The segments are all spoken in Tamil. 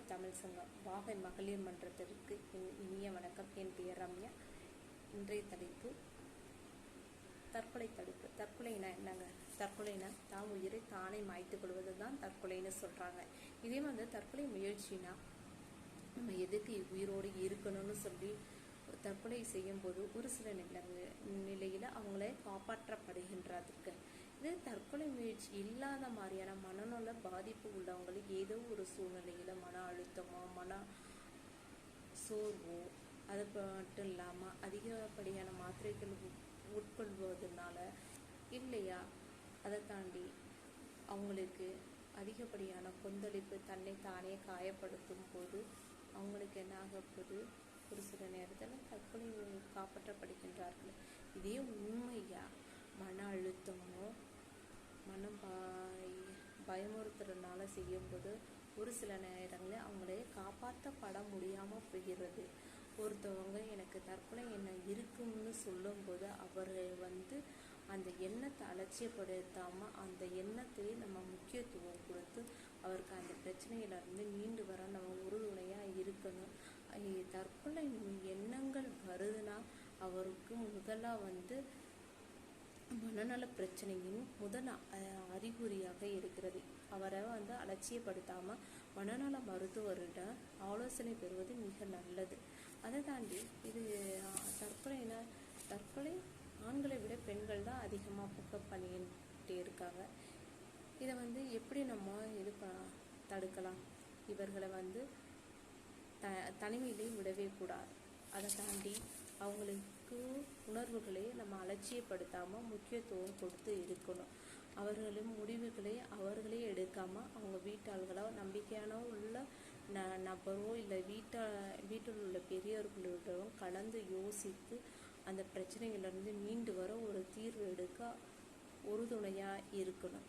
வாகை தமிழ் சங்கம் வாகை மகளிர் மன்றத்திற்கு என் இனிய வணக்கம். என் பெயர் ரம்யா. இன்றைய தலைப்பு தற்கொலை தடுப்பு. தற்கொலைனா என்னங்க? தற்கொலைனா தான் உயிரை தானே மாய்த்துக் கொள்வது தான் தற்கொலைன்னு சொல்கிறாங்க இதே வந்து தற்கொலை முயற்சினா நம்ம எதுக்கு உயிரோடு இருக்கணும்னு சொல்லி தற்கொலை செய்யும்போது ஒரு சில நிலங்க நிலையில் அவங்களே காப்பாற்றப்படுகின்றதுக்கு இது தற்கொலை முயற்சி இல்லாத மாதிரியான மனநல பாதிப்பு உள்ளவங்களுக்கு ஏதோ ஒரு சூழ்நிலையில் மன அழுத்தமோ மன சோர்வோ அது மட்டும் இல்லாமல் அதிகப்படியான மாத்திரைகள் உட்- உட்கொள்வதனால இல்லையா? அதை தாண்டி அவங்களுக்கு அதிகப்படியான கொந்தளிப்பு தன்னை தானே காயப்படுத்தும் போது அவங்களுக்கு என்ன ஆக போகுது? ஒரு சில நேரத்தில் தற்கொலை காப்பாற்றப்படுகின்றார்கள். இதே உண்மையா? மனம் பய பயமுறுத்துறதுனால செய்யும்போது ஒரு சில நேரங்களில் அவங்களே காப்பாற்றப்பட முடியாமல் போகிறது ஒருத்தவங்க எனக்கு தற்கொலை எண்ணம் இருக்குன்னு சொல்லும்போது அவர்கள் வந்து அந்த எண்ணத்தை அலட்சியப்படுத்தாமல் அந்த எண்ணத்தையே நம்ம முக்கியத்துவம் கொடுத்து அவருக்கு அந்த பிரச்சனையிலிருந்து மீண்டு வர நம்ம உறுதுணையாக இருக்கணும். தற்கொலை எண்ணங்கள் வருதுன்னா அவருக்கு முதலாக வந்து மனநல பிரச்சனையின் முதல் அறிகுறியாக இருக்கிறது. அவரை வந்து அலட்சியப்படுத்தாம மனநல மருத்துவரிடம் ஆலோசனை பெறுவது மிக நல்லது. அதை தாண்டி இது அ, தற்கொலைனா தற்கொலை ஆண்களை விட பெண்கள் தான் அதிகமாக புக்கப் பண்ணிக்கிட்டே இருக்காங்க. இதை வந்து எப்படி நம்ம இது ப தடுக்கலாம்? இவர்களை வந்து த தனிமையிலே விடவே கூடாது. அதை தாண்டி அவங்களுக்கு உணர்வுகளை நம்ம அலட்சியப்படுத்தாமல் முக்கியத்துவம் கொடுத்து இருக்கணும். அவர்களின் முடிவுகளை அவர்களே எடுக்காமல் அவங்க வீட்டாள்களோ நம்பிக்கையான உள்ள ந நபரோ இல்லை வீட்டா வீட்டில் உள்ள பெரியவர்களிடம் கலந்து யோசித்து அந்த பிரச்சனைகளிலிருந்து மீண்டு வர ஒரு தீர்வு எடுக்க உறுதுணையாக இருக்கணும்.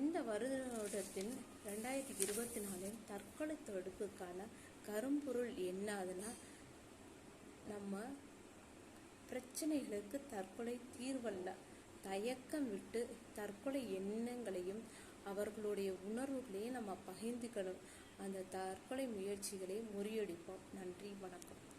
இந்த வருடத்தின் ரெண்டாயிரத்தி இருபத்தி நாலில் தற்கொலை தடுப்புக்கான கரும்பொருள் என்னதுன்னா நம்ம பிரச்சனைகளுக்கு தற்கொலை தீர்வல்ல. தயக்கம் விட்டு தற்கொலை எண்ணங்களையும் அவர்களுடைய உணர்வுகளையும் நம்ம பகிர்ந்துக்கணும். அந்த தற்கொலை முயற்சிகளை முறியடிப்போம். நன்றி வணக்கம்.